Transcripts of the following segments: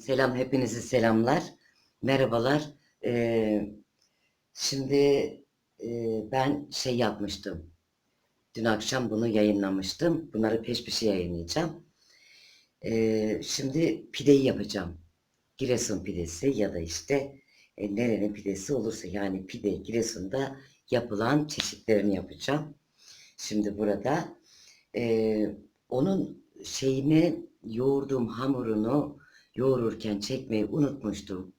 Selam, hepinizi selamlar. Merhabalar. Ee, şimdi e, ben şey yapmıştım. Dün akşam bunu yayınlamıştım. Bunları peş peşe yayınlayacağım. Ee, şimdi pideyi yapacağım. Giresun pidesi ya da işte e, nerenin pidesi olursa yani pide Giresun'da yapılan çeşitlerini yapacağım. Şimdi burada e, onun şeyini yoğurduğum hamurunu yoğururken çekmeyi unutmuştum.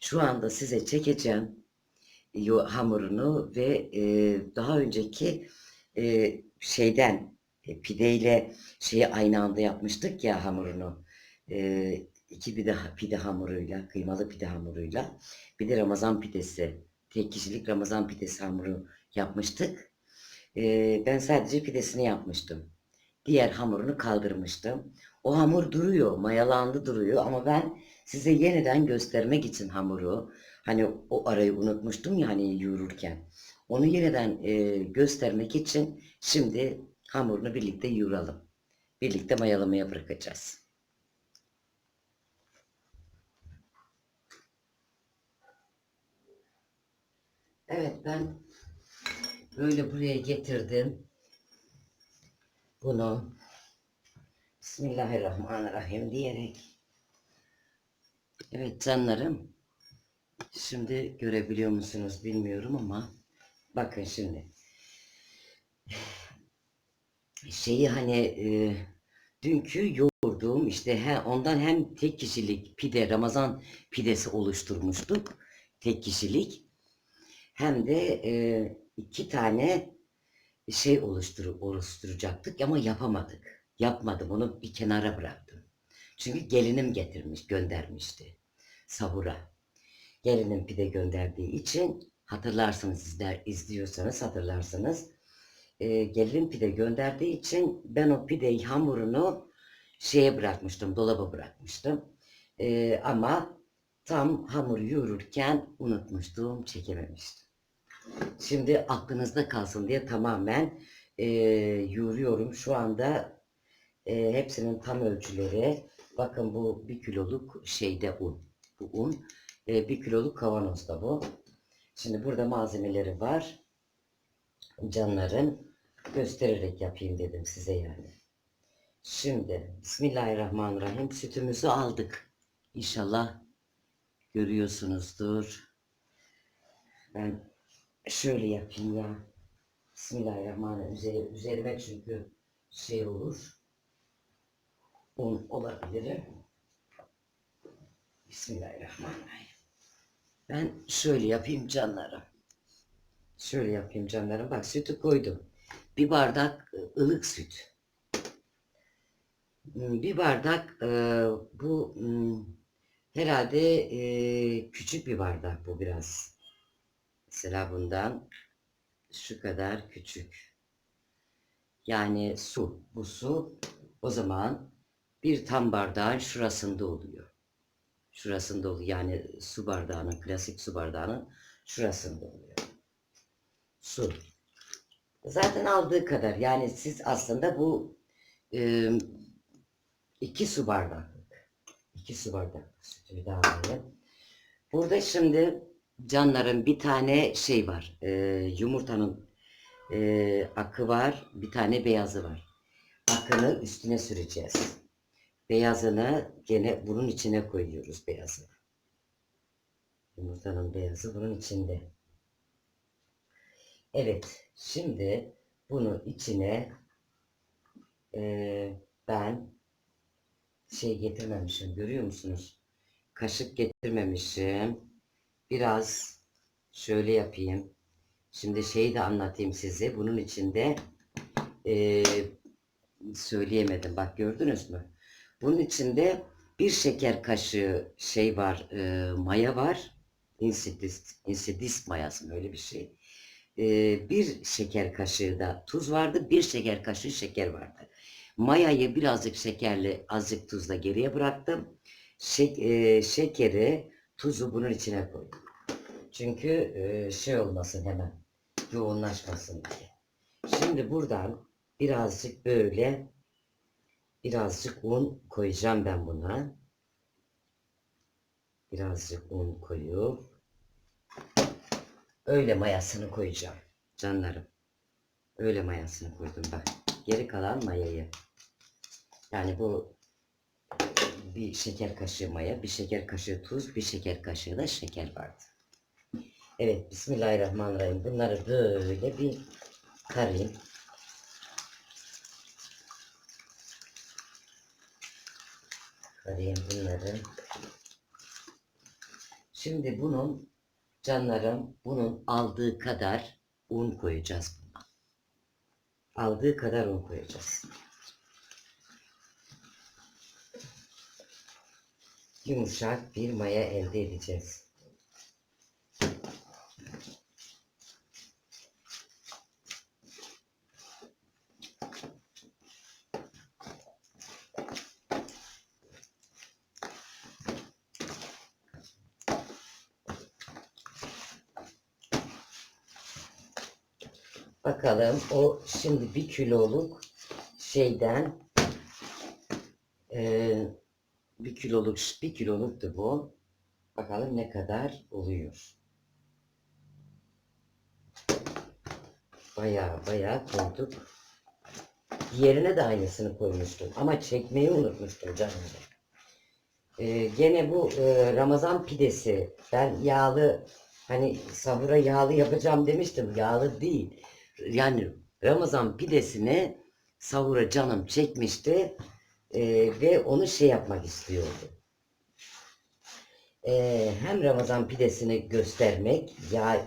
Şu anda size çekeceğim yo- hamurunu ve e, daha önceki e, şeyden e, pideyle şeyi aynı anda yapmıştık ya hamurunu. E, iki pide, pide hamuruyla, kıymalı pide hamuruyla bir de Ramazan pidesi, tek kişilik Ramazan pidesi hamuru yapmıştık. E, ben sadece pidesini yapmıştım. Diğer hamurunu kaldırmıştım. O hamur duruyor, mayalandı duruyor ama ben size yeniden göstermek için hamuru, hani o arayı unutmuştum ya hani yoğururken. Onu yeniden e, göstermek için şimdi hamurunu birlikte yoğuralım. Birlikte mayalamaya bırakacağız. Evet ben böyle buraya getirdim. Bunu Bismillahirrahmanirrahim diyerek. Evet canlarım. Şimdi görebiliyor musunuz bilmiyorum ama bakın şimdi. Şeyi hani e, dünkü yoğurduğum işte he, ondan hem tek kişilik pide Ramazan pidesi oluşturmuştuk. Tek kişilik. Hem de e, iki tane şey oluştur oluşturacaktık ama yapamadık. Yapmadım onu bir kenara bıraktım. Çünkü gelinim getirmiş, göndermişti sahura. Gelinim pide gönderdiği için hatırlarsınız sizler izliyorsanız hatırlarsınız. E, gelinim pide gönderdiği için ben o pideyi hamurunu şeye bırakmıştım, dolaba bırakmıştım. E, ama tam hamuru yoğururken unutmuştum, çekememiştim. Şimdi aklınızda kalsın diye tamamen e, yoğuruyorum. Şu anda e, hepsinin tam ölçüleri. Bakın bu bir kiloluk şeyde un. Bu un. E, bir kiloluk kavanozda bu. Şimdi burada malzemeleri var. Canların göstererek yapayım dedim size yani. Şimdi Bismillahirrahmanirrahim sütümüzü aldık. İnşallah görüyorsunuzdur. Ben şöyle yapayım ya. Bismillahirrahmanirrahim. Üzeri- Üzerime çünkü şey olur. Un olabilir. Bismillahirrahmanirrahim. Ben şöyle yapayım canlarım. Şöyle yapayım canlarım. Bak sütü koydum. Bir bardak e, ılık süt. Hmm, Bir bardak e, bu hmm, herhalde e, küçük bir bardak bu biraz. Mesela bundan şu kadar küçük. Yani su. Bu su o zaman bir tam bardağın şurasında oluyor. Şurasında oluyor. Yani su bardağının, klasik su bardağının şurasında oluyor. Su. Zaten aldığı kadar. Yani siz aslında bu e, iki su bardaklık. iki su bardak sütü daha alayım. Burada şimdi canların bir tane şey var. E, yumurtanın e, akı var. Bir tane beyazı var. Akını üstüne süreceğiz. Beyazını gene bunun içine koyuyoruz beyazını. Yumurtanın beyazı bunun içinde. Evet. Şimdi bunu içine e, ben şey getirmemişim. Görüyor musunuz? Kaşık getirmemişim. Biraz şöyle yapayım. Şimdi şeyi de anlatayım size. Bunun içinde e, söyleyemedim. Bak gördünüz mü? Bunun içinde bir şeker kaşığı şey var, e, maya var. Insidis, insidis mayası mı öyle bir şey. E, bir şeker kaşığı da tuz vardı, bir şeker kaşığı şeker vardı. Mayayı birazcık şekerli, azıcık tuzla geriye bıraktım. Şek, e, şekeri, tuzu bunun içine koydum. Çünkü e, şey olmasın hemen, yoğunlaşmasın diye. Şimdi buradan birazcık böyle birazcık un koyacağım ben buna. birazcık un koyup öyle mayasını koyacağım canlarım. Öyle mayasını koydum bak. Geri kalan mayayı. Yani bu bir şeker kaşığı maya, bir şeker kaşığı tuz, bir şeker kaşığı da şeker vardı. Evet, Bismillahirrahmanirrahim. Bunları böyle bir karayım. Karayım bunları. Şimdi bunun canlarım, bunun aldığı kadar un koyacağız buna. Aldığı kadar un koyacağız. Yumuşak bir maya elde edeceğiz. Bakalım o şimdi bir kiloluk şeyden eee bir kiloluk bir kiloluktu bu. Bakalım ne kadar oluyor. Baya baya koyduk. Diğerine de aynısını koymuştum ama çekmeyi unutmuştum canım. Ee, gene bu e, Ramazan pidesi. Ben yağlı hani sahura yağlı yapacağım demiştim. Yağlı değil. Yani Ramazan pidesini sahura canım çekmişti. Ee, ve onu şey yapmak istiyordu. Ee, hem Ramazan pidesini göstermek, yağ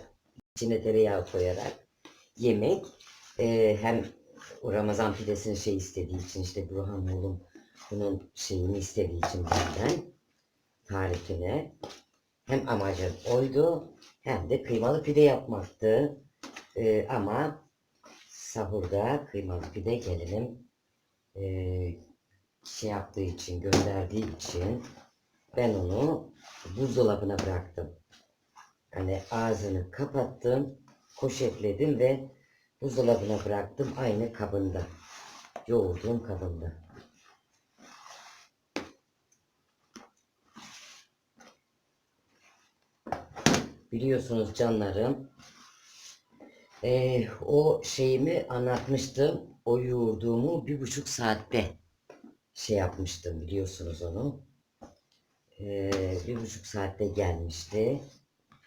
içine tereyağı koyarak yemek, ee, hem o Ramazan pidesini şey istediği için işte Burhan oğlum bunun şeyini istediği için benden tarifine hem amacım oydu hem de kıymalı pide yapmaktı. Ee, ama sahurda kıymalı pide gelinim ee, şey yaptığı için, gönderdiği için ben onu buzdolabına bıraktım. Hani ağzını kapattım, poşetledim ve buzdolabına bıraktım aynı kabında. Yoğurduğum kabında. Biliyorsunuz canlarım, eee, o şeyimi anlatmıştım. O yoğurduğumu bir buçuk saatte şey yapmıştım biliyorsunuz onu. Ee, bir buçuk saatte gelmişti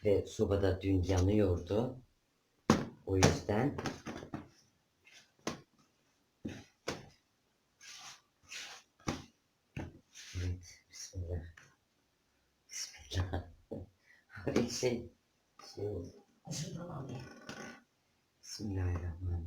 ve sobada dün yanıyordu. O yüzden Evet, Bismillah. Bismillah. Şey, şey. Bismillahirrahmanirrahim.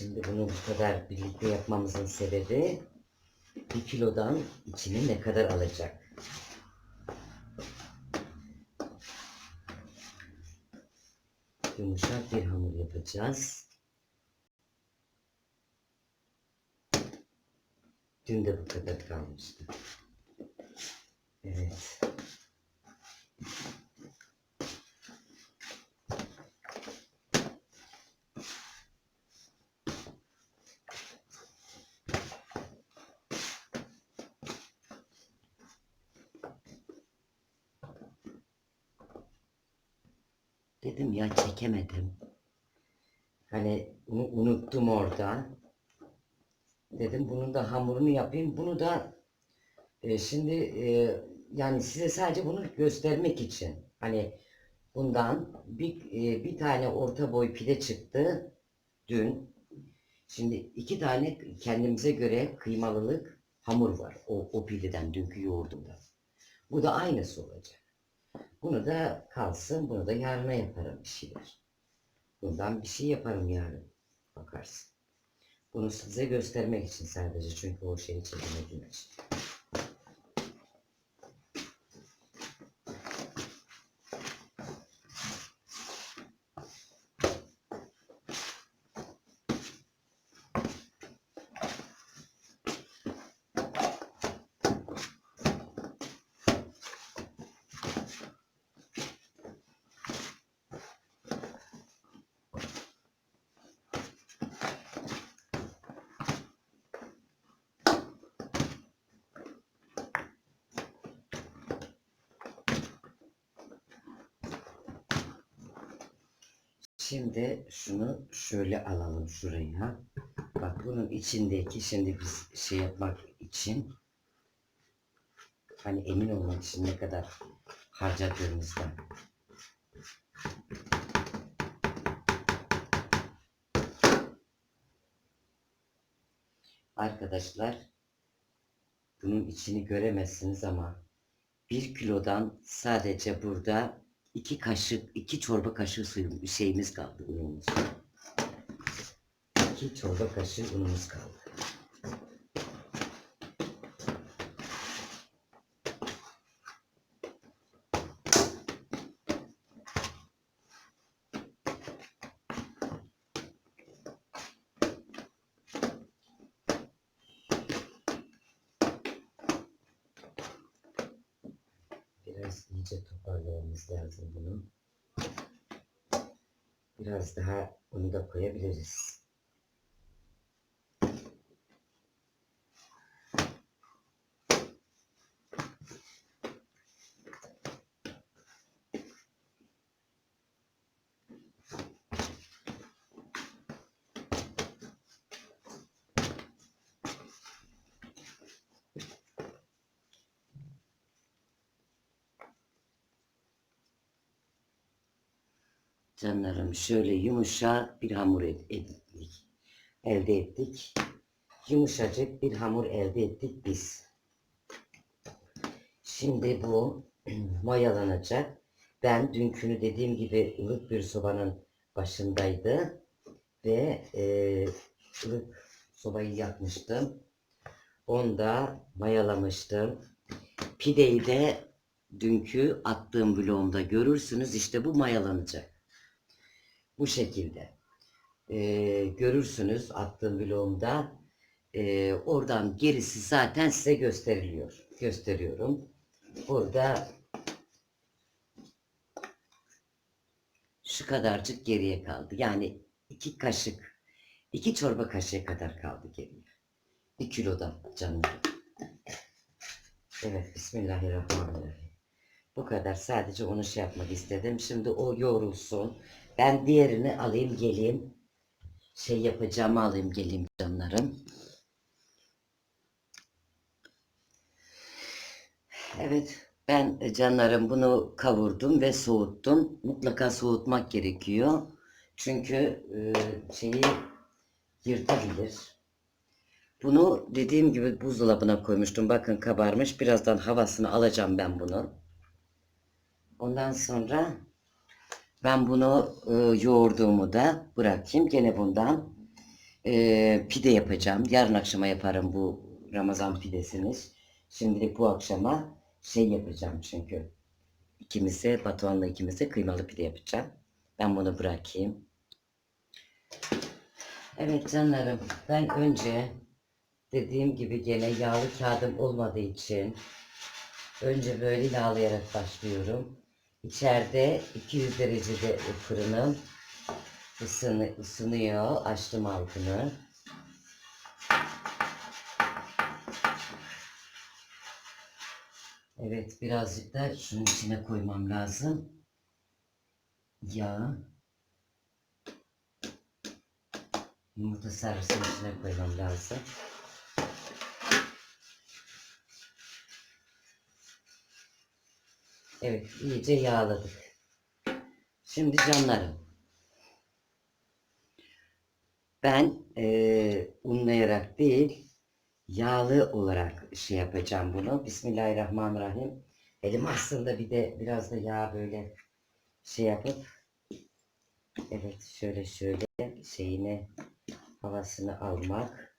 Şimdi bunu bu kadar birlikte yapmamızın sebebi bir kilodan içine ne kadar alacak? Yumuşak bir hamur yapacağız. Dün de bu kadar kalmıştı. Evet. Dedim ya çekemedim. Hani unu- unuttum orada. Dedim bunun da hamurunu yapayım. Bunu da e, şimdi e, yani size sadece bunu göstermek için. Hani bundan bir, e, bir tane orta boy pide çıktı dün. Şimdi iki tane kendimize göre kıymalılık hamur var. O, o pideden dünkü yoğurdumda. Bu da aynısı olacak. Bunu da kalsın. Bunu da yarına yaparım bir şeyler. Bundan bir şey yaparım yarın. Bakarsın. Bunu size göstermek için sadece. Çünkü o şeyi çekemediğim için. Şimdi şunu şöyle alalım şuraya. Bak bunun içindeki şimdi biz şey yapmak için hani emin olmak için ne kadar harcadığımızdan. Arkadaşlar bunun içini göremezsiniz ama bir kilodan sadece burada iki kaşık, iki çorba kaşığı suyum, şeyimiz kaldı unumuz. İki çorba kaşığı unumuz kaldı. Biraz iyice toparlamamız lazım bunu. Biraz daha onu da koyabiliriz. Canlarım şöyle yumuşak bir hamur ettik. Elde ettik. Yumuşacık bir hamur elde ettik biz. Şimdi bu mayalanacak. Ben dünkünü dediğim gibi ılık bir sobanın başındaydı. Ve e, ılık sobayı yakmıştım. Onda mayalamıştım. Pideyi de dünkü attığım vlogumda görürsünüz. İşte bu mayalanacak. Bu şekilde. Ee, görürsünüz attığım vlogumda. Ee, oradan gerisi zaten size gösteriliyor. Gösteriyorum. Burada şu kadarcık geriye kaldı. Yani iki kaşık, iki çorba kaşığı kadar kaldı geriye. Bir kilodan canım. Evet, Bismillahirrahmanirrahim. Bu kadar. Sadece onu şey yapmak istedim. Şimdi o yoğrulsun. Ben diğerini alayım geleyim. Şey yapacağımı alayım geleyim canlarım. Evet ben canlarım bunu kavurdum ve soğuttum. Mutlaka soğutmak gerekiyor. Çünkü e, şeyi yırtabilir. Bunu dediğim gibi buzdolabına koymuştum. Bakın kabarmış. Birazdan havasını alacağım ben bunu. Ondan sonra ben bunu e, yoğurduğumu da bırakayım. Gene bundan e, pide yapacağım. Yarın akşama yaparım bu Ramazan pidesini. Şimdilik bu akşama şey yapacağım çünkü. İkimize, Batuhan'la ikimize kıymalı pide yapacağım. Ben bunu bırakayım. Evet canlarım, ben önce dediğim gibi gene yağlı kağıdım olmadığı için önce böyle yağlayarak başlıyorum. İçeride 200 derecede fırınım ısını, ısınıyor. Açtım altını. Evet birazcık da şunun içine koymam lazım. Yağ. Yumurta sarısının içine koymam lazım. Evet iyice yağladık. Şimdi canlarım. Ben eee, unlayarak değil yağlı olarak şey yapacağım bunu. Bismillahirrahmanirrahim. Elim aslında bir de biraz da yağ böyle şey yapıp evet şöyle şöyle şeyine havasını almak.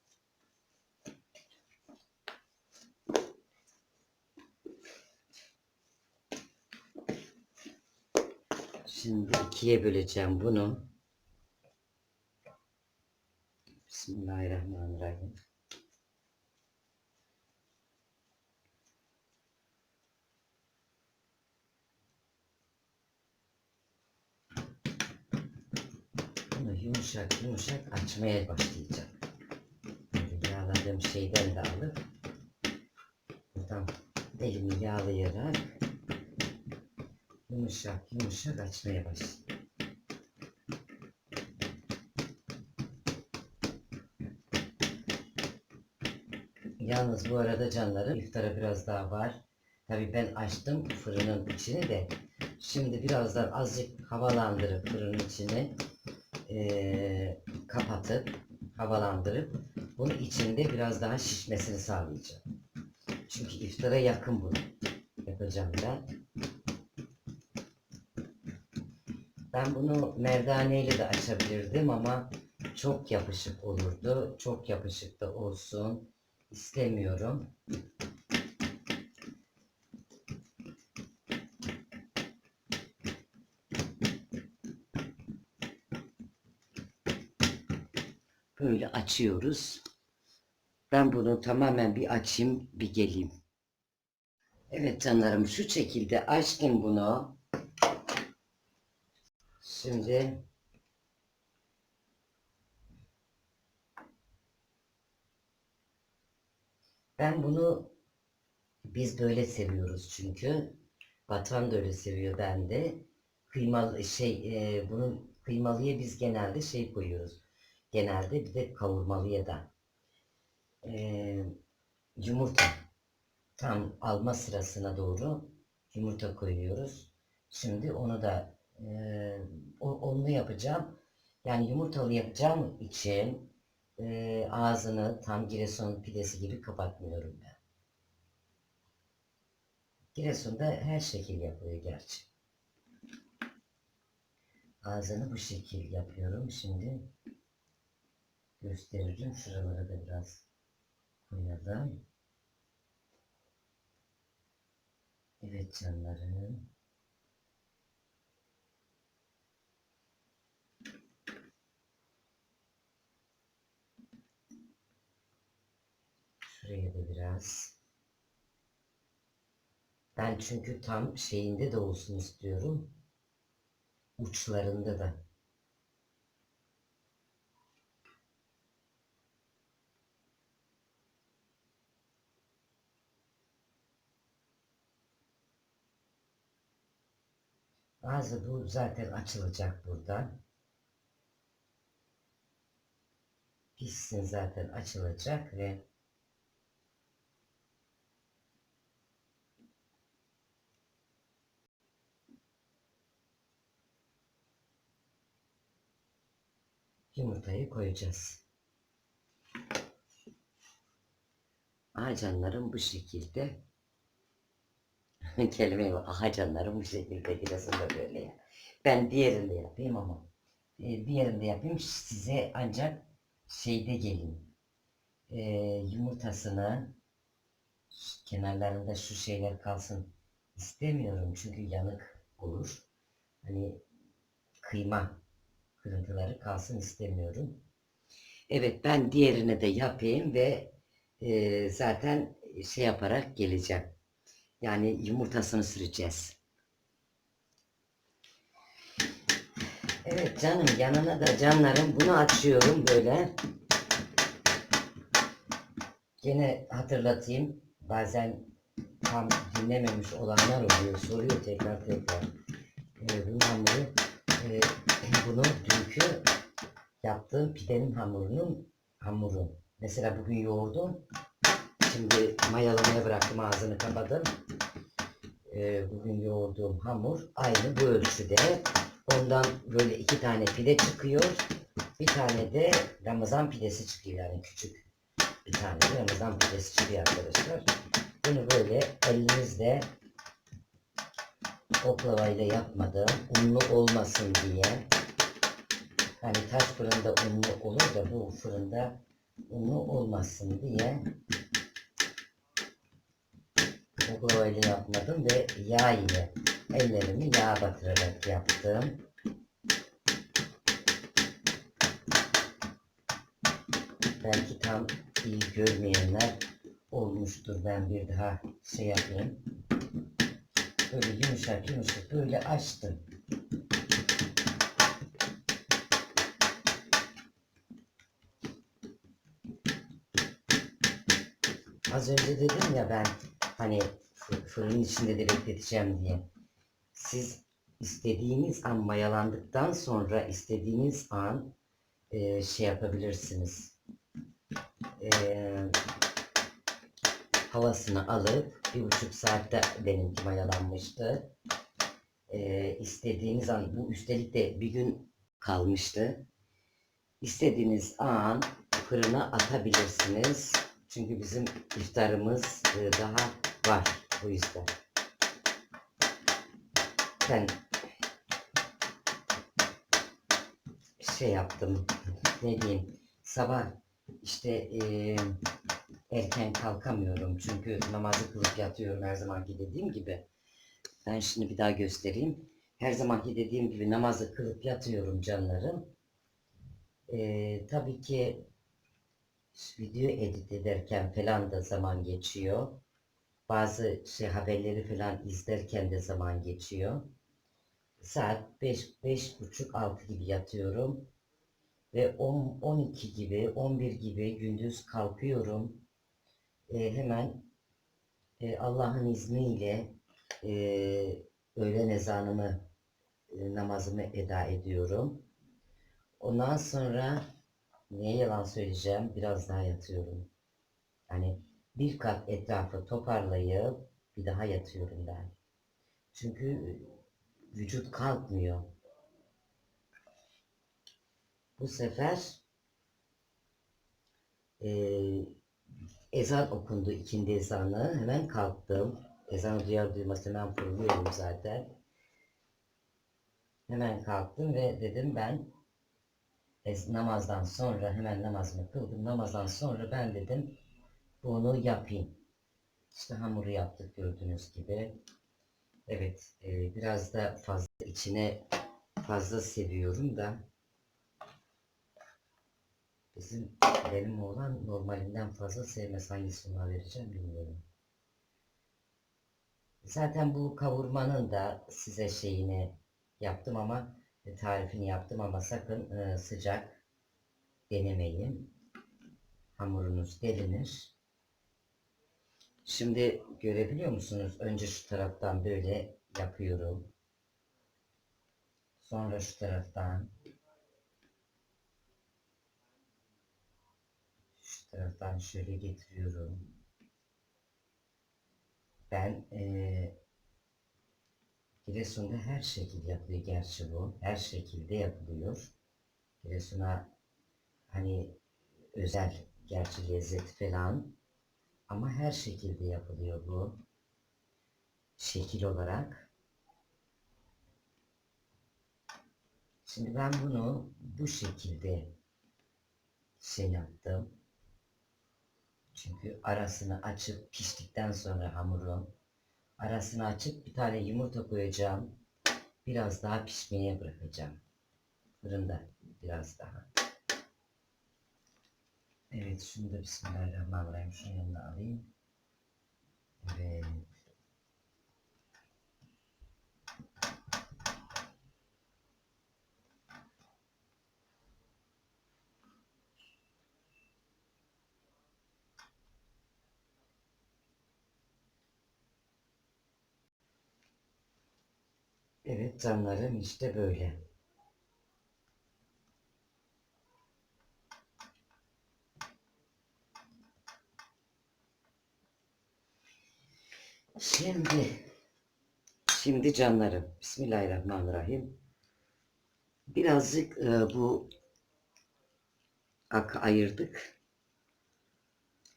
Şimdi ikiye böleceğim bunu. Bismillahirrahmanirrahim. Bunu yumuşak yumuşak açmaya başlayacağım. Yağladığım şeyden de alıp buradan elimi yağlayarak yumuşak yumuşak açmaya başladı. Yalnız bu arada canlarım iftara biraz daha var. Tabi ben açtım fırının içini de. Şimdi birazdan azıcık havalandırıp fırının içini ee, kapatıp havalandırıp bunu içinde biraz daha şişmesini sağlayacağım. Çünkü iftara yakın bunu yapacağım ben. Ben bunu merdaneyle de açabilirdim ama çok yapışık olurdu. Çok yapışık da olsun istemiyorum. Böyle açıyoruz. Ben bunu tamamen bir açayım, bir geleyim. Evet canlarım şu şekilde açtım bunu. Şimdi ben bunu biz böyle seviyoruz çünkü. Batuhan da öyle seviyor ben de. Kıymalı şey e, bunun kıymalıya biz genelde şey koyuyoruz. Genelde bir de kavurmalıya da. E, yumurta. Tam alma sırasına doğru yumurta koyuyoruz. Şimdi onu da e, o- onu yapacağım. Yani yumurtalı yapacağım için e, ağzını tam Giresun pidesi gibi kapatmıyorum ben. Giresun'da her şekil yapılıyor gerçi. Ağzını bu şekil yapıyorum. Şimdi gösteririm. Şuralara da biraz koyalım. Evet canlarım. Şuraya da biraz. Ben çünkü tam şeyinde de olsun istiyorum. Uçlarında da. Ağzı bu zaten açılacak buradan. Pişsin zaten açılacak ve yumurtayı koyacağız. Aha canlarım bu şekilde. Kelimeye bak. Aha canlarım bu şekilde. Birazını da böyle ya. Ben diğerinde yapayım ama. e, diğerinde yapayım. Size ancak şeyde gelin. E, yumurtasını kenarlarında şu şeyler kalsın istemiyorum. Çünkü yanık olur. Hani kıyma kırıntıları kalsın istemiyorum. Evet ben diğerini de yapayım ve e, zaten şey yaparak geleceğim. Yani yumurtasını süreceğiz. Evet canım yanına da canlarım bunu açıyorum böyle. Gene hatırlatayım. Bazen tam dinlememiş olanlar oluyor. Soruyor tekrar tekrar. Ee, bunun hamuru e, bunu dünkü yaptığım pidenin hamurunun hamuru. Mesela bugün yoğurdum. Şimdi mayalamaya bıraktım ağzını kapadım. Ee, bugün yoğurduğum hamur aynı bu ölçüde. Ondan böyle iki tane pide çıkıyor. Bir tane de Ramazan pidesi çıkıyor yani küçük. Bir tane de Ramazan pidesi çıkıyor arkadaşlar. Bunu böyle elinizle oklavayla yapmadım. Unlu olmasın diye. Hani taş fırında unlu olur da bu fırında unlu olmasın diye oklavayla yapmadım ve yağ ile ellerimi yağ batırarak yaptım. Belki tam iyi görmeyenler olmuştur. Ben bir daha şey yapayım. Böyle yumuşak yumuşak böyle açtım. Az önce dedim ya ben hani fı- fırının içinde de bekleteceğim diye. Siz istediğiniz an mayalandıktan sonra istediğiniz an e, şey yapabilirsiniz. E, havasını alıp bir buçuk saatte benimki mayalanmıştı. Ee, istediğiniz an bu üstelik de bir gün kalmıştı. İstediğiniz an fırına atabilirsiniz. Çünkü bizim iftarımız e, daha var o yüzden. Ben şey yaptım. Ne diyeyim? Sabah işte e, erken kalkamıyorum. Çünkü namazı kılıp yatıyorum her zamanki dediğim gibi. Ben şimdi bir daha göstereyim. Her zamanki dediğim gibi namazı kılıp yatıyorum canlarım. E, tabii ki video edit ederken falan da zaman geçiyor. Bazı şey haberleri falan izlerken de zaman geçiyor. Saat 5 beş buçuk 6 gibi yatıyorum ve 10 12 gibi 11 gibi gündüz kalkıyorum. Ee, hemen e, Allah'ın izniyle e, öğlen ezanımı e, namazımı eda ediyorum. Ondan sonra niye yalan söyleyeceğim? Biraz daha yatıyorum. Yani bir kat etrafı toparlayıp bir daha yatıyorum ben. Çünkü vücut kalkmıyor. Bu sefer eee, ezan okundu ikindi ezanı. Hemen kalktım. Ezanı duyar duymaz hemen fırlıyorum zaten. Hemen kalktım ve dedim ben namazdan sonra hemen namazımı kıldım. Namazdan sonra ben dedim bunu yapayım. İşte hamuru yaptık gördüğünüz gibi. Evet, e, biraz da fazla içine fazla seviyorum da bizim benim oğlan normalinden fazla sevmez hangisini ona vereceğim bilmiyorum. Zaten bu kavurmanın da size şeyini yaptım ama e, tarifini yaptım ama sakın e, sıcak denemeyin. Hamurunuz delinir. Şimdi görebiliyor musunuz? Önce şu taraftan böyle yapıyorum. Sonra şu taraftan. Taraftan şöyle getiriyorum. Ben eee Giresun'da her şekil yapılıyor gerçi bu. Her şekilde yapılıyor. Giresun'a hani özel gerçi lezzet falan ama her şekilde yapılıyor bu. Şekil olarak. Şimdi ben bunu bu şekilde şey yaptım. Çünkü arasını açıp piştikten sonra hamurun arasını açıp bir tane yumurta koyacağım. Biraz daha pişmeye bırakacağım. Fırında biraz daha. Evet şunu da Bismillahirrahmanirrahim şunun yanına alayım. Evet. Evet canlarım işte böyle. Şimdi şimdi canlarım Bismillahirrahmanirrahim. Birazcık e, bu ak ayırdık.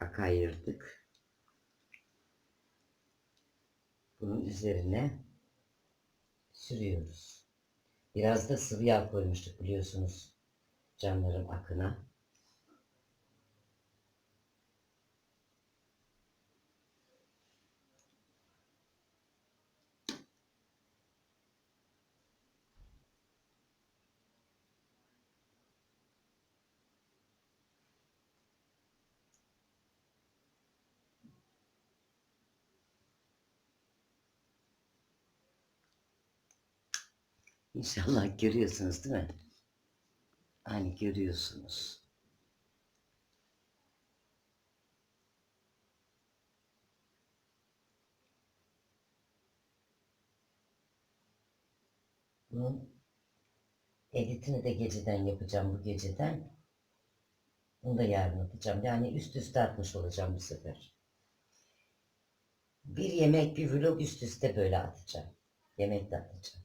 Ak ayırdık. Bunun üzerine sürüyoruz. Biraz da sıvı yağ koymuştuk biliyorsunuz canlarım akına. İnşallah görüyorsunuz değil mi? Hani görüyorsunuz. Bunun editini de geceden yapacağım bu geceden. Bunu da yarın atacağım. Yani üst üste atmış olacağım bu sefer. bir yemek bir vlog üst üste böyle atacağım. Yemek de atacağım.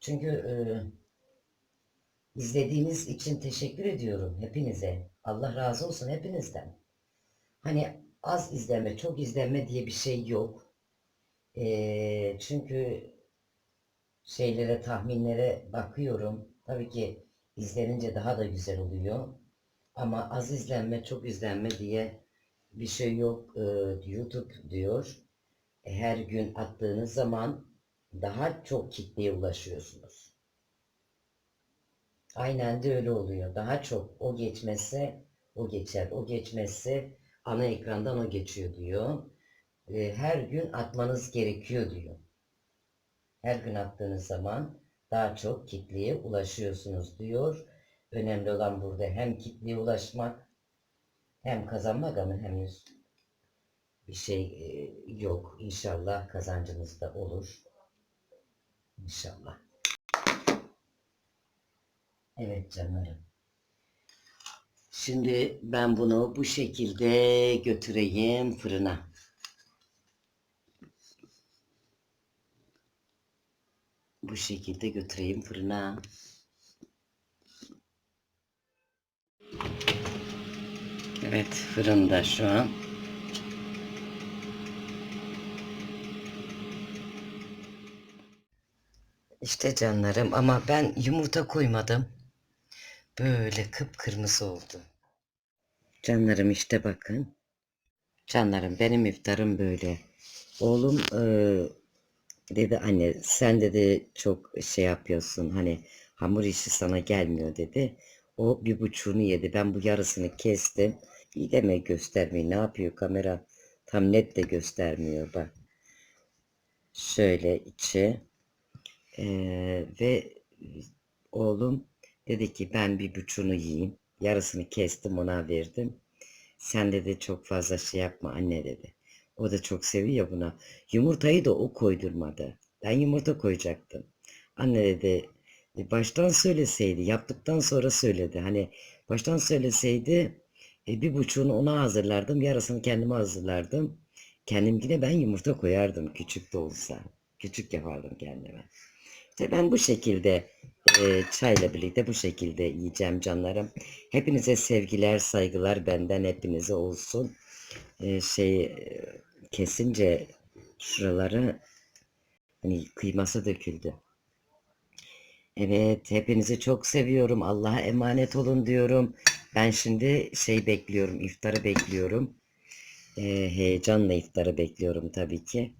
Çünkü e, izlediğiniz için teşekkür ediyorum hepinize. Allah razı olsun hepinizden. Hani az izlenme, çok izlenme diye bir şey yok. E, çünkü şeylere, tahminlere bakıyorum. Tabii ki izlenince daha da güzel oluyor. Ama az izlenme, çok izlenme diye bir şey yok. Ee, YouTube diyor. e, Her gün attığınız zaman daha çok kitleye ulaşıyorsunuz. Aynen de öyle oluyor. Daha çok o geçmezse o geçer. O geçmezse ana ekrandan o geçiyor diyor. Her gün atmanız gerekiyor diyor. Her gün attığınız zaman daha çok kitleye ulaşıyorsunuz diyor. Önemli olan burada hem kitleye ulaşmak hem kazanmak ama henüz bir şey e, yok. İnşallah kazancınız da olur. İnşallah. Evet canlarım. Şimdi ben bunu bu şekilde götüreyim fırına. Bu şekilde götüreyim fırına. Evet fırında şu an. İşte canlarım ama ben yumurta koymadım. Böyle kıpkırmızı oldu. Canlarım işte bakın. Canlarım benim iftarım böyle. Oğlum eee, dedi anne sen dedi çok şey yapıyorsun hani hamur işi sana gelmiyor dedi. O bir buçuğunu yedi. Ben bu yarısını kestim. İyi deme göstermeyi. Ne yapıyor kamera? Tam net de göstermiyor bak. Şöyle içi. Ve oğlum dedi ki ben bir buçuğunu yiyeyim. Yarısını kestim ona verdim. Sen dedi çok fazla şey yapma anne dedi. O da çok seviyor buna. Yumurtayı da o koydurmadı. Ben yumurta koyacaktım. Anne dedi e, baştan söyleseydi, yaptıktan sonra söyledi. Hani baştan söyleseydi e, bir buçuğunu ona hazırlardım, yarısını kendime hazırlardım. Kendimkine ben yumurta koyardım küçük de olsa. Küçük yapardım kendime. İşte ben bu şekilde e, çayla birlikte bu şekilde yiyeceğim canlarım. Hepinize sevgiler, saygılar benden hepinize olsun. E, şey e, kesince şuraları hani kıyması döküldü. Evet, hepinizi çok seviyorum. Allah'a emanet olun diyorum. Ben şimdi şey bekliyorum, iftarı bekliyorum. Ee, heyecanla iftarı bekliyorum tabii ki.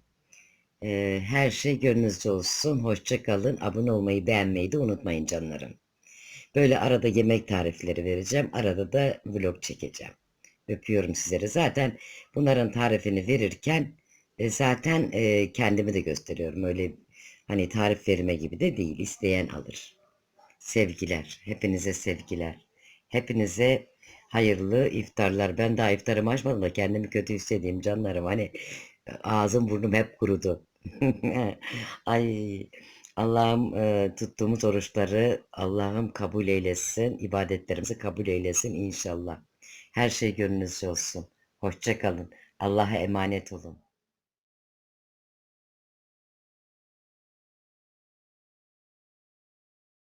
Ee, her şey gönlünüzce olsun. Hoşça kalın. Abone olmayı, beğenmeyi de unutmayın canlarım. Böyle arada yemek tarifleri vereceğim. Arada da vlog çekeceğim. Öpüyorum sizleri. Zaten bunların tarifini verirken e, zaten e, kendimi de gösteriyorum. Öyle Hani tarif verme gibi de değil. İsteyen alır. Sevgiler. Hepinize sevgiler. Hepinize hayırlı iftarlar. Ben daha iftarımı açmadım da kendimi kötü hissedeyim canlarım. Hani ağzım burnum hep kurudu. Ay Allah'ım e, tuttuğumuz oruçları Allah'ım kabul eylesin. ibadetlerimizi kabul eylesin inşallah. Her şey gönlünüzce olsun. Hoşça kalın. Allah'a emanet olun.